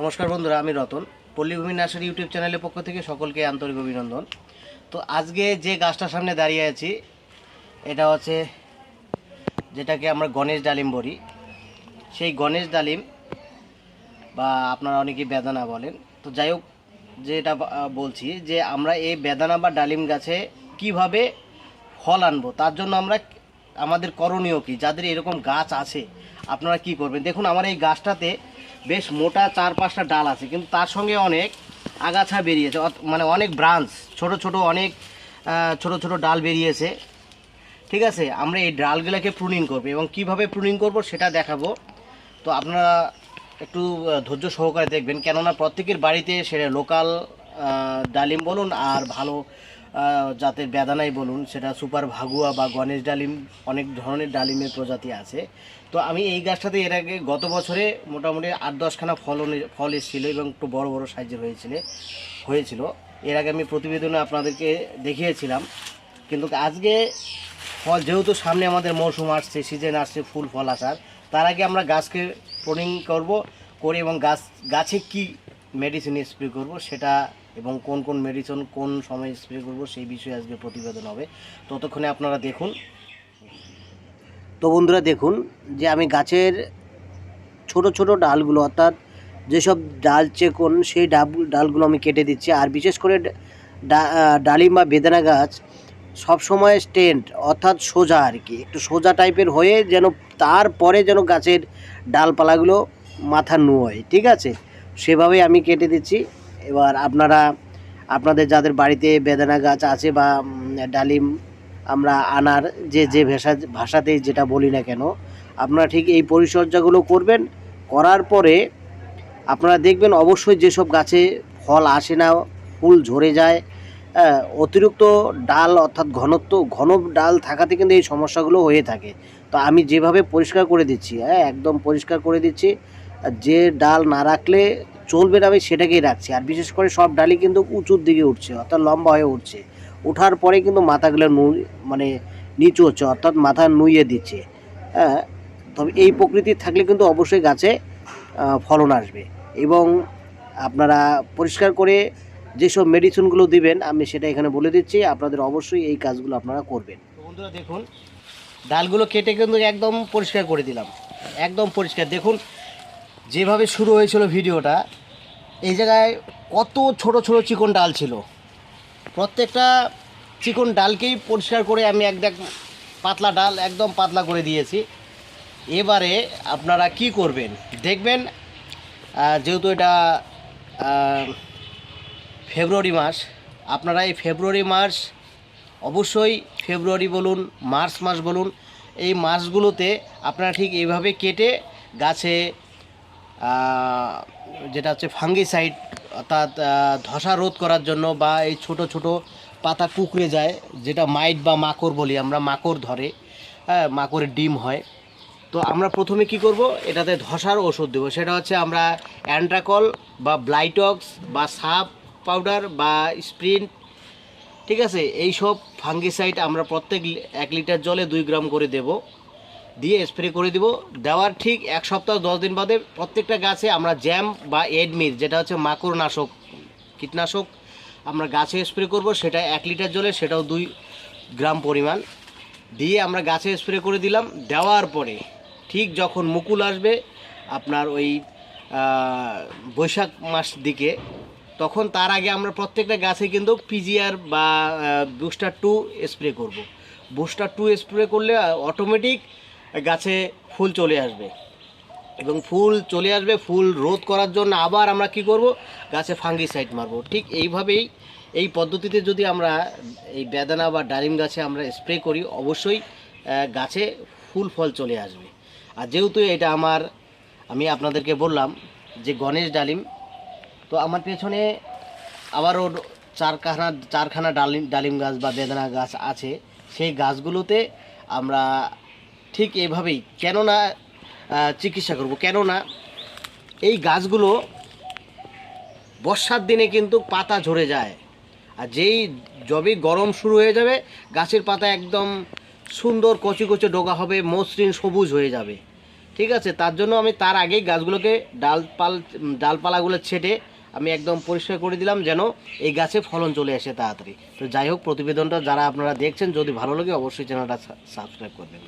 নমস্কার বন্ধুরা, আমি রতন। পল্লীভূমি নার্সারি ইউটিউব চ্যানেলের পক্ষ থেকে সকলকে আন্তরিক অভিনন্দন। তো আজকে যে গাছটার সামনে দাঁড়িয়ে আছি, এটা হচ্ছে যেটাকে আমরা গণেশ ডালিম বলি। সেই গণেশ ডালিম, বা আপনারা অনেকেই বেদানা বলেন। তো যাই হোক, যেটা বলছি যে আমরা এই বেদানা বা ডালিম গাছে কীভাবে ফল আনব, তার জন্য আমরা আমাদের করণীয় কি? যাদের এরকম গাছ আছে, আপনারা কি করবেন? দেখুন, আমার এই গাছটাতে বেশ মোটা চার পাঁচটা ডাল আছে, কিন্তু তার সঙ্গে অনেক আগাছা বেরিয়েছে মানে অনেক ব্রাঞ্চ ছোট ছোট অনেক ছোট ছোট ডাল বেরিয়েছে। ঠিক আছে, আমরা এই ডালগুলোকে প্রুনিং করব এবং কীভাবে প্রুনিং করব সেটা দেখাবো। তো আপনারা একটু ধৈর্য সহকারে দেখবেন, কেননা প্রত্যেকের বাড়িতে সেটা লোকাল ডালিম বলুন আর ভালো জাতের বেদানাই বলুন, সেটা সুপার ভাগুয়া বা গণেশ ডালিম, অনেক ধরনের ডালিমের প্রজাতি আছে। তো আমি এই গাছটাতে এর আগে গত বছরে মোটামুটি আট দশখানা ফলন ফল এসেছিল এবং একটু বড় বড় সাইজের হয়েছিল হয়েছিল। এর আগে আমি প্রতিবেদনে আপনাদেরকে দেখিয়েছিলাম, কিন্তু আজকে ফল যেহেতু সামনে আমাদের মৌসুম আসছে, সিজন আসছে, ফুল ফল আসার, তার আগে আমরা গাছকে প্রুনিং করব, করে এবং গাছ, গাছে কি মেডিসিন স্প্রে করব, সেটা এবং কোন কোন মেডিসিন কোন সময় স্প্রে করব, সেই বিষয়ে আজকে প্রতিবেদন হবে। ততক্ষণে আপনারা দেখুন। তো বন্ধুরা দেখুন যে আমি গাছের ছোট ছোট ডালগুলো, অর্থাৎ যেসব ডাল চেকন, সেই ডাব, ডালগুলো আমি কেটে দিচ্ছি। আর বিশেষ করে ডালিম বা বেদানা গাছ সবসময় স্ট্যান্ড অর্থাৎ সোজা আর কি। একটু সোজা টাইপের হয়ে যেন তারপরে যেন গাছের ডালপালাগুলো মাথা নুয় ঠিক আছে? সেভাবেই আমি কেটে দিচ্ছি। এবার আপনারা আপনাদের যাদের বাড়িতে বেদানা গাছ আছে বা ডালিম আমরা আনার যে যে ভাষা ভাষাতেই যেটা বলি না কেন আপনারা ঠিক এই পরিচর্যাগুলো করবেন। করার পরে আপনারা দেখবেন অবশ্যই যেসব গাছে ফল আসে না ফুল ঝরে যায় হ্যাঁ, অতিরিক্ত ডাল অর্থাৎ ঘনত্ব ঘন ডাল থাকাতে কিন্তু এই সমস্যাগুলো হয়ে থাকে। তো আমি যেভাবে পরিষ্কার করে দিচ্ছি হ্যাঁ একদম পরিষ্কার করে দিচ্ছি। যে ডাল না রাখলে চলবে না আমি সেটাকেই রাখছি। আর বিশেষ করে সব ডালই কিন্তু উঁচুর দিকে উঠছে, অর্থাৎ লম্বা হয়ে উঠছে। ওঠার পরে কিন্তু মাথাগুলো নু মানে নিচু হচ্ছে, অর্থাৎ মাথা নুইয়ে দিচ্ছে। হ্যাঁ তবে এই প্রকৃতি থাকলে কিন্তু অবশ্যই গাছে ফলন আসবে। এবং আপনারা পরিষ্কার করে যেসব মেডিসিনগুলো দিবেন, আমি সেটা এখানে বলে দিচ্ছি, আপনাদের অবশ্যই এই কাজগুলো আপনারা করবেন। বন্ধুরা দেখুন, ডালগুলো কেটে কিন্তু একদম পরিষ্কার করে দিলাম। একদম পরিষ্কার। দেখুন যেভাবে শুরু হয়েছিল ভিডিওটা, এই জায়গায় কত ছোট ছোট চিকন ডাল ছিল। প্রত্যেকটা চিকন ডালকেই পরিষ্কার করে আমি একদম পাতলা ডাল একদম পাতলা করে দিয়েছি। এবারে আপনারা কি করবেন? দেখবেন যেহেতু এটা ফেব্রুয়ারি মাস, আপনারা এই ফেব্রুয়ারি মাস অবশ্যই ফেব্রুয়ারি বলুন, মার্চ মাস বলুন, এই মাসগুলোতে আপনারা ঠিক এইভাবে কেটে গাছে যেটা হচ্ছে ফাঙ্গিসাইড, অর্থাৎ ধসা রোধ করার জন্য বা এই ছোট ছোট পাতা কুকড়ে যায়, যেটা মাইট বা মাকড় বলি আমরা, মাকড় ধরে হ্যাঁ মাকড়ের ডিম হয়। তো আমরা প্রথমে কি করব? এটাতে ধসার ওষুধ দেবো। সেটা হচ্ছে আমরা অ্যান্ড্রাকল বা ব্লাইটক্স বা সাপ পাউডার বা স্প্রিন্ট, ঠিক আছে? এই সব ফাঙ্গিসাইড আমরা প্রত্যেক এক লিটার জলে দুই গ্রাম করে দেব। দিয়ে স্প্রে করে দিব। দেওয়ার ঠিক এক সপ্তাহ, দশ দিন বাদে প্রত্যেকটা গাছে আমরা জ্যাম বা এডমির যেটা হচ্ছে মাকড় নাশক কীটনাশক, আমরা গাছে স্প্রে করব, সেটা এক লিটার জলে, সেটাও দুই গ্রাম পরিমাণ। দিয়ে আমরা গাছে স্প্রে করে দিলাম। দেওয়ার পরে ঠিক যখন মুকুল আসবে আপনার ওই বৈশাখ মাস দিকে, তখন তার আগে আমরা প্রত্যেকটা গাছে কিন্তু পিজিআর বা বুস্টার টু স্প্রে করব। বুস্টার টু স্প্রে করলে অটোমেটিক গাছে ফুল চলে আসবে। এবং ফুল চলে আসবে, ফুল রোধ করার জন্য আবার আমরা কি করব? গাছে ফাঙ্গিসাইড মারবো। ঠিক এইভাবেই এই পদ্ধতিতে যদি আমরা এই বেদানা বা ডালিম গাছে আমরা স্প্রে করি, অবশ্যই গাছে ফুল ফল চলে আসবে। আর যেহেতু এটা আমার, আমি আপনাদেরকে বললাম যে গণেশ ডালিম, তো আমার পেছনে আবারও চারখানা চারখানা ডালিম ডালিম গাছ বা বেদানা গাছ আছে। সেই গাছগুলোতে আমরা ঠিক এভাবেই কেননা চিকিৎসা করব। কেননা, এই গাছগুলো বর্ষার দিনে কিন্তু পাতা ঝরে যায়। আর যেই যবে গরম শুরু হয়ে যাবে, গাছের পাতা একদম সুন্দর কচি কচি ডোগা হবে, মসৃণ সবুজ হয়ে যাবে। ঠিক আছে? তার জন্য আমি তার আগেই গাছগুলোকে ডালপাল ডালপালাগুলো ছেটে আমি একদম পরিষ্কার করে দিলাম যেন এই গাছে ফলন চলে আসে তাড়াতাড়ি। তো যাই হোক, প্রতিবেদনটা যারা আপনারা দেখছেন, যদি ভালো লাগে অবশ্যই চ্যানেলটা সাবস্ক্রাইব করবেন।